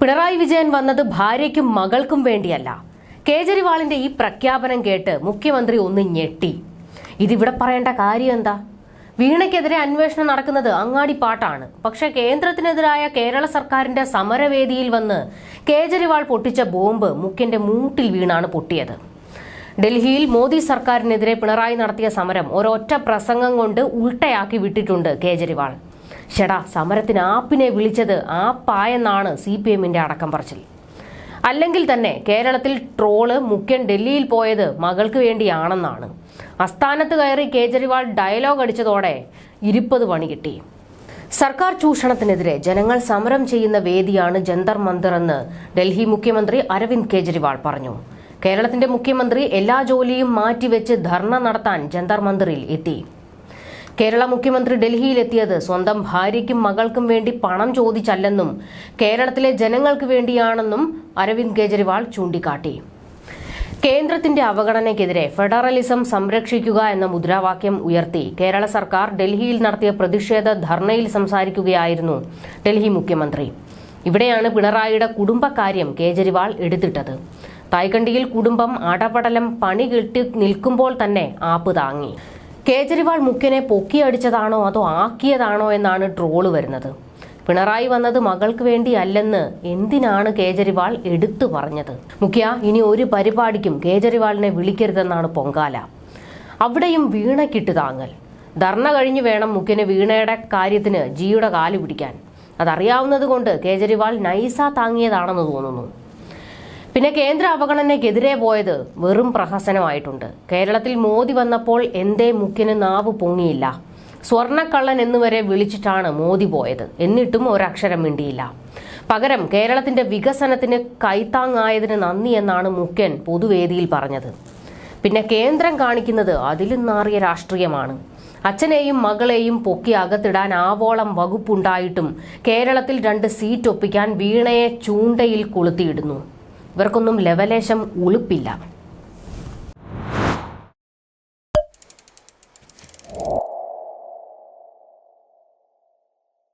പിണറായി വിജയൻ വന്നത് ഭാര്യയ്ക്കും മകൾക്കും വേണ്ടിയല്ല. കേജരിവാളിന്റെ ഈ പ്രഖ്യാപനം കേട്ട് മുഖ്യമന്ത്രി ഒന്ന് ഞെട്ടി. ഇതിവിടെ പറയേണ്ട കാര്യം എന്താ? വീണയ്ക്കെതിരെ അന്വേഷണം നടക്കുന്നത് അങ്ങാടി പാട്ടാണ്. പക്ഷെ കേന്ദ്രത്തിനെതിരായ കേരള സർക്കാരിന്റെ സമരവേദിയിൽ വന്ന് കേജരിവാൾ പൊട്ടിച്ച ബോംബ് മുഖ്യന്റെ മൂട്ടിൽ വീണാണ് പൊട്ടിയത്. ഡൽഹിയിൽ മോദി സർക്കാരിനെതിരെ പിണറായി നടത്തിയ സമരം ഒരൊറ്റ പ്രസംഗം കൊണ്ട് ഉൾട്ടയാക്കി വിട്ടിട്ടുണ്ട് കേജ്രിവാൾ. ഷെടാ സമരത്തിന് ആപ്പിനെ വിളിച്ചത് ആപ്പായെന്നാണ് സി പി എമ്മിന്റെ അടക്കം പറച്ചിൽ. അല്ലെങ്കിൽ തന്നെ കേരളത്തിൽ ട്രോൾ മുഖ്യൻ ഡൽഹിയിൽ പോയത് മകൾക്ക് വേണ്ടിയാണെന്നാണ്. അസ്ഥാനത്ത് കയറി കേജ്രിവാൾ ഡയലോഗ് അടിച്ചതോടെ ഇരുപത് പണി കിട്ടി. സർക്കാർ ചൂഷണത്തിനെതിരെ ജനങ്ങൾ സമരം ചെയ്യുന്ന വേദിയാണ് ജന്തർ മന്ദിർ എന്ന് ഡൽഹി മുഖ്യമന്ത്രി അരവിന്ദ് കെജ്രിവാൾ പറഞ്ഞു. കേരളത്തിന്റെ മുഖ്യമന്ത്രി എല്ലാ ജോലിയും മാറ്റിവെച്ച് ധർണ നടത്താൻ ജന്തർ മന്ദിറിൽ എത്തി. കേരള മുഖ്യമന്ത്രി ഡൽഹിയിലെത്തിയത് സ്വന്തം ഭാര്യയ്ക്കും മകൾക്കും വേണ്ടി പണം ചോദിച്ചല്ലെന്നും കേരളത്തിലെ ജനങ്ങൾക്ക് വേണ്ടിയാണെന്നും അരവിന്ദ് കെജ്രിവാൾ ചൂണ്ടിക്കാട്ടി. കേന്ദ്രത്തിന്റെ അവഗണനയ്ക്കെതിരെ ഫെഡറലിസം സംരക്ഷിക്കുക എന്ന മുദ്രാവാക്യം ഉയർത്തി കേരള സർക്കാർ ഡൽഹിയിൽ നടത്തിയ പ്രതിഷേധ ധർണയിൽ സംസാരിക്കുകയായിരുന്നു ഡൽഹി മുഖ്യമന്ത്രി. ഇവിടെയാണ് പിണറായിയുടെ കുടുംബക്കാര്യം കേജ്രിവാൾ എടുത്തിട്ടത്. തായ്ക്കണ്ടിയിൽ കുടുംബം അടപടലം പണി കിട്ടി നിൽക്കുമ്പോൾ തന്നെ ആപ്പ് താങ്ങി. കേജ്രിവാൾ മുഖ്യനെ പൊക്കിയടിച്ചതാണോ അതോ ആക്കിയതാണോ എന്നാണ് ട്രോൾ വരുന്നത്. പിണറായി വന്നത് മകൾക്ക് വേണ്ടി അല്ലെന്ന് എന്തിനാണ് കേജ്രിവാൾ എടുത്തു പറഞ്ഞത്? മുഖ്യ ഇനി ഒരു പരിപാടിക്കും കേജ്രിവാളിനെ വിളിക്കരുതെന്നാണ് പൊങ്കാല. അവിടെയും വീണക്കിട്ട് താങ്ങൽ. ധർണ കഴിഞ്ഞു വേണം മുഖ്യന് വീണയുടെ കാര്യത്തിന് ജിയുടെ കാൽ പിടിക്കാൻ. അതറിയാവുന്നത് കൊണ്ട് കേജ്രിവാൾ നൈസ താങ്ങിയതാണെന്ന് തോന്നുന്നു. പിന്നെ കേന്ദ്ര അവഗണനയ്ക്കെതിരെ പോയത് വെറും പ്രഹസനമായിട്ടുണ്ട്. കേരളത്തിൽ മോദി വന്നപ്പോൾ എന്തേ മുഖ്യന് നാവ് പൊങ്ങിയില്ല. സ്വർണക്കള്ളൻ എന്നുവരെ വിളിച്ചിട്ടാണ് മോദി പോയത്. എന്നിട്ടും ഒരക്ഷരം മിണ്ടിയില്ല. പകരം കേരളത്തിന്റെ വികസനത്തിന് കൈത്താങ്ങായതിന് നന്ദി എന്നാണ് മുഖ്യൻ പൊതുവേദിയിൽ പറഞ്ഞത്. പിന്നെ കേന്ദ്രം കാണിക്കുന്നത് അതിലും നാറിയ രാഷ്ട്രീയമാണ്. അച്ഛനെയും മകളെയും പൊക്കി അകത്തിടാൻ ആവോളം വകുപ്പുണ്ടായിട്ടും കേരളത്തിൽ രണ്ട് സീറ്റ് ഒപ്പിക്കാൻ വീണയെ ചൂണ്ടയിൽ കൊളുത്തിയിടുന്നു. ഇവർക്കൊന്നും ലവലേശം ഉളുപ്പില്ല.